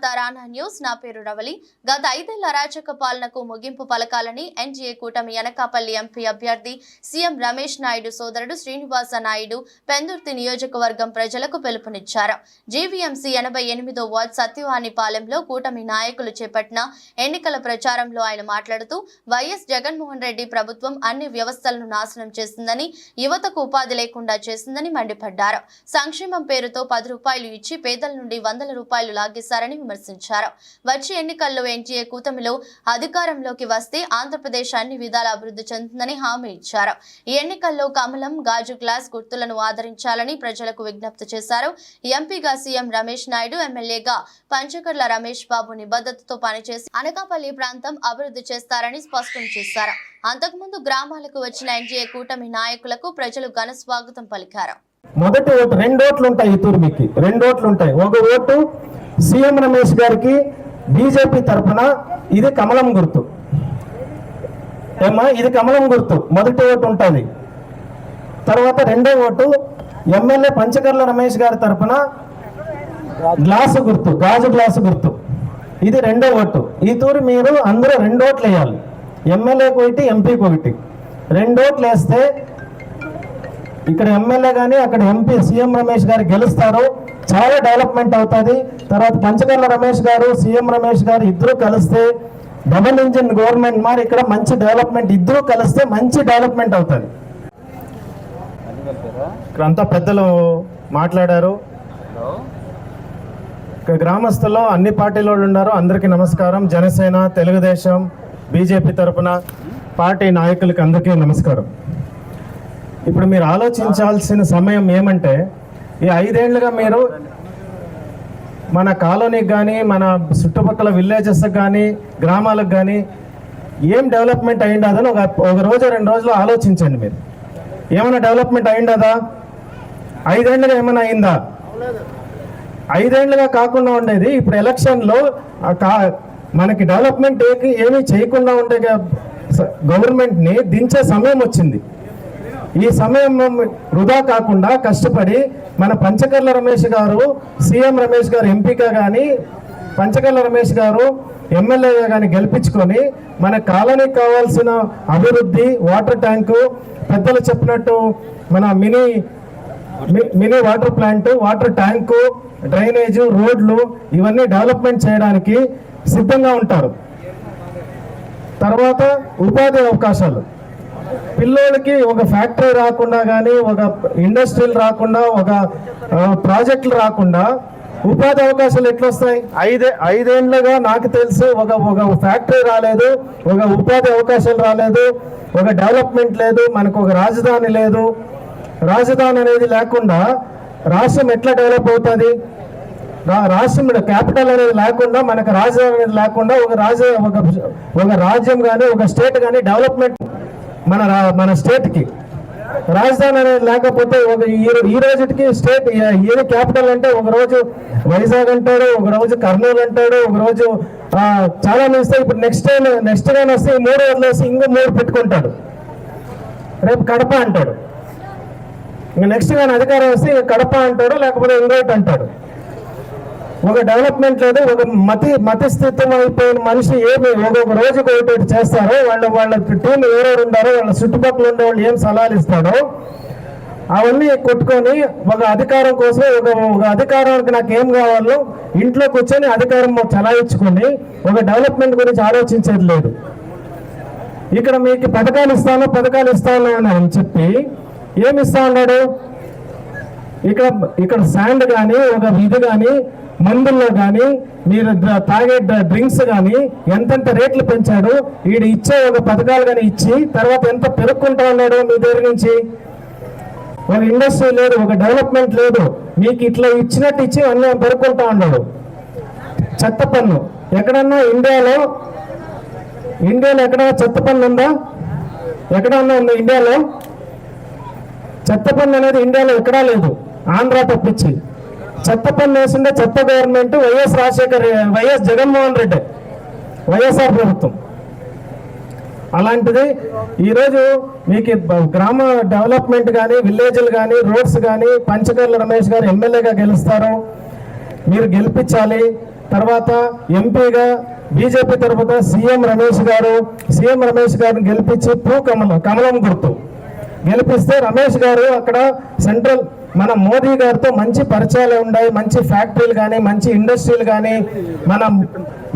News. నా పేరు రవలి. గత ఐదేళ్ళ అరాచక పాలనకు ముగింపు పలకాలని ఎన్డీఏ కూటమి యనకాపల్లి ఎంపీ అభ్యర్థి సీఎం రమేష్ నాయుడు సోదరుడు శ్రీనివాస నాయుడు పెందుర్తి నియోజకవర్గం ప్రజలకు పిలుపునిచ్చారు. జీవీఎంసీ ఎనభై ఎనిమిదో వార్డ్ సత్యవాణిపాలెంలో కూటమి నాయకులు చేపట్టిన ఎన్నికల ప్రచారంలో ఆయన మాట్లాడుతూ వైఎస్ జగన్మోహన్ రెడ్డి ప్రభుత్వం అన్ని వ్యవస్థలను నాశనం చేసిందని యువతకు ఉపాధి లేకుండా చేసిందని మండిపడ్డారు. సంక్షేమం పేరుతో పది రూపాయలు ఇచ్చి పేదల నుండి వందల రూపాయలు లాగేశారని విమర్శించారు. వచ్చే ఎన్నికల్లో ఎన్టీఏ కూటమిలో అధికారంలోకి వస్తే ఆంధ్రప్రదేశ్ అన్ని విధాల అభివృద్ధి చెందుతుందని హామీ ఇచ్చారు. ఈ ఎన్నికల్లో కమలం గాజు గ్లాస్ గుర్తులను ఆదరించాలని ప్రజలకు విజ్ఞప్తి చేశారు. ఎంపీగా సీఎం రమేష్ నాయుడు ఎమ్మెల్యేగా పంచకర్ల రమేష్ బాబు నిబద్ధతతో పనిచేసి అనకాపల్లి ప్రాంతం అభివృద్ధి చేస్తారని స్పష్టం చేశారు. అంతకుముందు గ్రామాలకు వచ్చిన ఎన్టీఏ కూటమి నాయకులకు ప్రజలు ఘన స్వాగతం పలికారు. మొదటి ఓటు రెండు ఓట్లు ఉంటాయి ఈ తూర్మికి రెండు ఓట్లు ఉంటాయి. ఒక ఓటు సీఎం రమేష్ గారికి బీజేపీ తరఫున ఇది కమలం గుర్తు. ఏమ్మా? ఇది కమలం గుర్తు. మొదటి ఓటు ఉంటుంది. తర్వాత రెండో ఓటు ఎమ్మెల్యే పంచకర్ల రమేష్ గారి తరఫున గ్లాసు గుర్తు గాజు గ్లాసు గుర్తు. ఇది రెండో ఓటు. ఈ తూరి మీరు అందరూ రెండు ఓట్లు వేయాలి. ఎమ్మెల్యేకి ఒకటి ఎంపీకి ఒకటి రెండు ఓట్లు వేస్తే ఇక్కడ ఎమ్మెల్యే కానీ అక్కడ ఎంపీ సీఎం రమేష్ గారు గెలుస్తారు. చాలా డెవలప్మెంట్ అవుతుంది. తర్వాత పంచకర్ల రమేష్ గారు సీఎం రమేష్ గారు ఇద్దరు కలిస్తే డబుల్ ఇంజిన్ గవర్నమెంట్ మరి ఇక్కడ మంచి డెవలప్మెంట్ ఇద్దరు కలిస్తే మంచి డెవలప్మెంట్ అవుతుంది. ఇక్కడ అంతా పెద్దలు మాట్లాడారు. ఇక్కడ గ్రామస్తుల్లో అన్ని పార్టీలో ఉన్నారు. అందరికీ నమస్కారం. జనసేన తెలుగుదేశం బీజేపీ తరపున పార్టీ నాయకులకి అందరికీ నమస్కారం. ఇప్పుడు మీరు ఆలోచించాల్సిన సమయం ఏమంటే ఈ ఐదేళ్ళుగా మీరు మన కాలనీకి కానీ మన చుట్టుపక్కల విలేజెస్కి కానీ గ్రామాలకు కానీ ఏం డెవలప్మెంట్ అయిండదని ఒక ఒక రోజు రెండు రోజులు ఆలోచించండి మీరు. ఏమైనా డెవలప్మెంట్ అయిండదా ఐదేళ్ళుగా ఏమైనా అయిందా ఐదేళ్ళుగా కాకుండా ఉండేది ఇప్పుడు ఎలక్షన్లో మనకి డెవలప్మెంట్ ఏమీ చేయకుండా ఉండే గవర్నమెంట్ని దించే సమయం వచ్చింది. ఈ సమయం వృధా కాకుండా కష్టపడి మన పంచకర్ల రమేష్ గారు సీఎం రమేష్ గారు ఎంపీగా కానీ పంచకర్ల రమేష్ గారు ఎమ్మెల్యేగా కానీ గెలిపించుకొని మన కాలనీకి కావాల్సిన అభివృద్ధి వాటర్ ట్యాంకు పెద్దలు చెప్పినట్టు మన మినీ మి- mini water plant water tank drainage రోడ్లు ఇవన్నీ డెవలప్మెంట్ చేయడానికి సిద్ధంగా ఉంటారు. తర్వాత ఉపాధి అవకాశాలు. పిల్లోళ్ళకి ఒక ఫ్యాక్టరీ రాకుండా కానీ ఒక ఇండస్ట్రీలు రాకుండా ఒక ప్రాజెక్టులు రాకుండా ఉపాధి అవకాశాలు ఎట్లా వస్తాయి ఐదే ఐదేళ్ళుగా నాకు తెలిసి ఒక ఒక ఫ్యాక్టరీ రాలేదు ఒక ఉపాధి అవకాశాలు రాలేదు ఒక డెవలప్మెంట్ లేదు మనకు ఒక రాజధాని లేదు. రాజధాని అనేది లేకుండా రాష్ట్రం ఎట్లా డెవలప్ అవుతుంది? రాష్ట్రం క్యాపిటల్ అనేది లేకుండా మనకు రాజధాని అనేది లేకుండా ఒక రాజ ఒక ఒక రాజ్యం కానీ ఒక స్టేట్ కానీ డెవలప్మెంట్ మన రా- మన స్టేట్కి. రాజధాని అనేది లేకపోతే ఒక ఈ ఈ రోజుకి స్టేట్ ఏది క్యాపిటల్ అంటే ఒక రోజు వైజాగ్ అంటాడు ఒక రోజు కర్నూలు అంటాడు ఒక రోజు చాలా మిస్తే ఇప్పుడు నెక్స్ట్ టైం నెక్స్ట్ టైం వస్తే ఈ మూడు వదిలేసి ఇంకో మూడు పెట్టుకుంటాడు. రేపు కడప అంటాడు. ఇంకా నెక్స్ట్ కానీ అధికారం వస్తే కడప అంటాడు లేకపోతే ఇంకోటి అంటాడు. ఒక డెవలప్మెంట్ లేదు ఒక మతి మతస్థిత్వం అయిపోయిన మనిషి ఏమి ఒక్కొక్క రోజుకి ఒకటి చేస్తారో వాళ్ళ వాళ్ళ టీం ఎవరెవరు ఉండారో వాళ్ళ చుట్టుపక్కల ఉండే వాళ్ళు ఏం సలహాలు ఇస్తాడో అవన్నీ కొట్టుకొని ఒక అధికారం కోసం ఒక ఒక అధికారానికి నాకు ఏం కావాలో ఇంట్లో కూర్చొని అధికారం చలాయించుకొని ఒక డెవలప్మెంట్ గురించి ఆలోచించేది లేదు. ఇక్కడ మీకు పథకాలు ఇస్తాను పథకాలు ఇస్తాను అని చెప్పి ఏమి ఇస్తా ఉన్నాడు? ఇక్కడ ఇక్కడ శాండ్ కానీ ఒక ఇది కానీ మందుల్లో కానీ మీరు తాగే డ్రింక్స్ కానీ ఎంతెంత రేట్లు పెంచాడు వీడు ఇచ్చే ఒక పథకాలు కానీ ఇచ్చి తర్వాత ఎంత పెరుక్కుంటా ఉన్నాడు మీ దగ్గర నుంచి? ఒక ఇండస్ట్రీ లేదు ఒక డెవలప్మెంట్ లేదు. మీకు ఇట్లా ఇచ్చినట్టు ఇచ్చి అన్నీ పెరుక్కుంటా ఉన్నాడు. చెత్త పన్ను. ఎక్కడన్నా ఇండియాలో ఇండియాలో ఎక్కడ చెత్త పన్ను ఉందా? ఎక్కడన్నా ఉందా ఇండియాలో? చెత్త పన్ను అనేది ఇండియాలో ఎక్కడా లేదు. ఆంధ్ర తప్పించి. చెత్త పన్ను వేసిండే చెత్త government YS Rajasekhar YS Jaganmohan Reddy YSR ప్రభుత్వం. అలాంటిది ఈరోజు మీకు గ్రామ డెవలప్మెంట్ కానీ విలేజ్లు కానీ రోడ్స్ కానీ పంచకర్ల రమేష్ గారు ఎమ్మెల్యేగా గెలుస్తారు. మీరు గెలిపించాలి. తర్వాత ఎంపీగా బీజేపీ తరఫున సీఎం రమేష్ గారు సీఎం రమేష్ గారిని గెలిపించి పూ కమలం కమలం గుర్తు. గెలిపిస్తే రమేష్ గారు అక్కడ సెంట్రల్ మన మోదీ గారితో మంచి పరిచయాలు ఉన్నాయి మంచి ఫ్యాక్టరీలు కానీ మంచి ఇండస్ట్రీలు కానీ మనం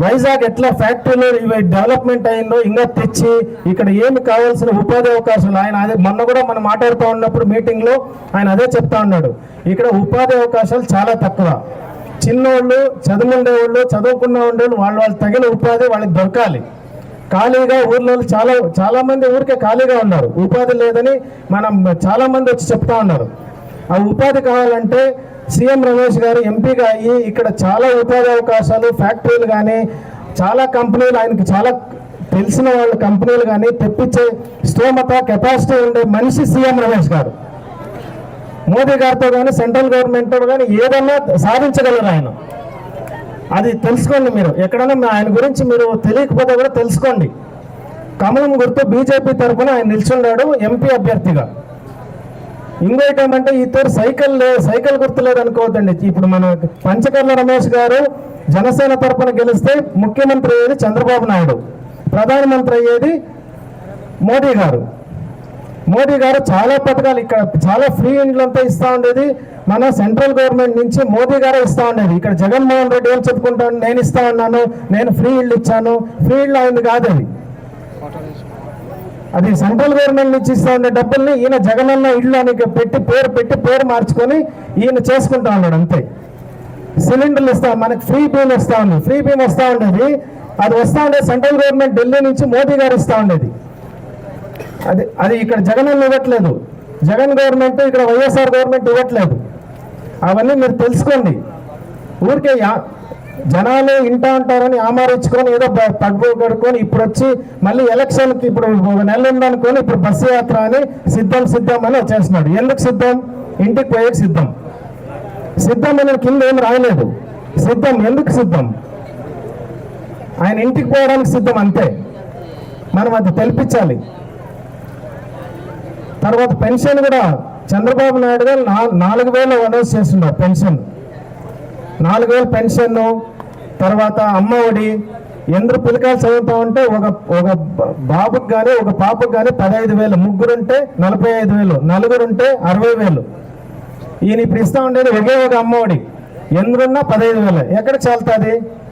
వైజాగ్ ఎట్లా ఫ్యాక్టరీలు ఇవి డెవలప్మెంట్ అయిందో ఇంకా తెచ్చి ఇక్కడ ఏమి కావాల్సిన ఉపాధి అవకాశాలు ఆయన అదే మొన్న కూడా మనం మాట్లాడుతూ ఉన్నప్పుడు మీటింగ్లో ఆయన అదే చెప్తా ఉన్నాడు. ఇక్కడ ఉపాధి అవకాశాలు చాలా తక్కువ. చిన్నోళ్ళు చదువుండే వాళ్ళు చదువుకున్న వాళ్ళు వాళ్ళు వాళ్ళు తగిన ఉపాధి వాళ్ళకి దొరకాలి. ఖాళీగా ఊర్లో చాలా చాలామంది ఊరికే ఖాళీగా ఉన్నారు. ఉపాధి లేదని మనం చాలామంది వచ్చి చెప్తా ఉన్నారు. ఆ ఉపాధి కావాలంటే సీఎం రమేష్ గారు ఎంపీగా అయ్యి ఇక్కడ చాలా ఉపాధి అవకాశాలు ఫ్యాక్టరీలు కానీ చాలా కంపెనీలు ఆయనకి చాలా తెలిసిన వాళ్ళ కంపెనీలు కానీ తెప్పించే స్తోమత కెపాసిటీ ఉండే మనిషి సీఎం రమేష్ గారు. మోదీ గారితో కానీ సెంట్రల్ గవర్నమెంట్ కానీ ఏదన్నా సాధించగలరు ఆయన. అది తెలుసుకోండి మీరు. ఎక్కడైనా ఆయన గురించి మీరు తెలియకపోతే కూడా తెలుసుకోండి. కమలం గుర్తు బీజేపీ తరఫున ఆయన నిల్చున్నాడు ఎంపీ అభ్యర్థిగా. ఇంకోటి ఏమంటే ఇద్దరు సైకిల్ లేదు సైకిల్ గుర్తు లేదనుకోవద్దండి ఇప్పుడు మన పంచకర్ల రమేష్ గారు జనసేన తరఫున గెలిస్తే ముఖ్యమంత్రి అయ్యేది చంద్రబాబు నాయుడు. ప్రధానమంత్రి అయ్యేది మోడీ గారు. మోడీ గారు చాలా పథకాలు ఇక్కడ చాలా ఫ్రీ ఇండ్లంతా ఇస్తా ఉండేది. మన సెంట్రల్ గవర్నమెంట్ నుంచి మోదీ గారే ఇస్తా ఉండేది. ఇక్కడ జగన్మోహన్ రెడ్డి ఏం చెప్పుకుంటాను నేను ఇస్తా ఉన్నాను నేను ఫ్రీ ఇల్లు ఇచ్చాను ఫ్రీ ఇల్లు అయింది కాదు అది. అది సెంట్రల్ గవర్నమెంట్ నుంచి ఇస్తా ఉండే డబ్బుల్ని ఈయన జగనన్న ఇల్లు అని పెట్టి పేరు పెట్టి పేరు మార్చుకొని ఈయన చేసుకుంటా ఉన్నాడు అంతే. సిలిండర్లు ఇస్తా మనకి ఫ్రీ బీమ్ వస్తా ఉంది. ఫ్రీ బీమ్ వస్తా ఉండేది. అది వస్తా ఉండేది సెంట్రల్ గవర్నమెంట్ ఢిల్లీ నుంచి మోదీ గారు ఇస్తా ఉండేది. అది అది ఇక్కడ జగన్ ఇవ్వట్లేదు. జగన్ గవర్నమెంట్ ఇక్కడ వైఎస్ఆర్ గవర్నమెంట్ ఇవ్వట్లేదు. అవన్నీ మీరు తెలుసుకోండి. ఊరికే యా- జనాలు ఇంటా ఉంటారని ఆమారించుకొని ఏదో పగ్గు కడుకొని ఇప్పుడు వచ్చి మళ్ళీ ఎలక్షన్కి ఇప్పుడు ఒక నెల ఉందనుకొని ఇప్పుడు బస్సు యాత్ర అని సిద్ధం సిద్ధం అని వచ్చేస్తున్నాడు. ఎందుకు సిద్ధం? ఇంటికి పోయేకి సిద్ధం. సిద్ధం అనే కింద ఏం రాయలేదు. సిద్ధం ఎందుకు సిద్ధం? ఆయన ఇంటికి పోవడానికి సిద్ధం అంతే. మనం అది తెలిపించాలి. తర్వాత పెన్షన్ కూడా చంద్రబాబు నాయుడు గారు నాలుగు వేలు అనౌన్స్ చేస్తున్నారు పెన్షన్. నాలుగు వేలు పెన్షన్ తర్వాత అమ్మ ఒడి ఎందరు పిల్లకాయలు చదువుతా ఉంటే ఒక ఒక బాబుకి కానీ ఒక పాపకు కానీ పదహైదు వేలు. ముగ్గురుంటే నలభై ఐదు వేలు. నలుగురుంటే అరవై వేలు. ఈయన ఇప్పుడు ఇస్తా ఉండేది ఒకే ఒక అమ్మ ఒడి. పదహైదు వేలు. ఎక్కడ చాలుతుంది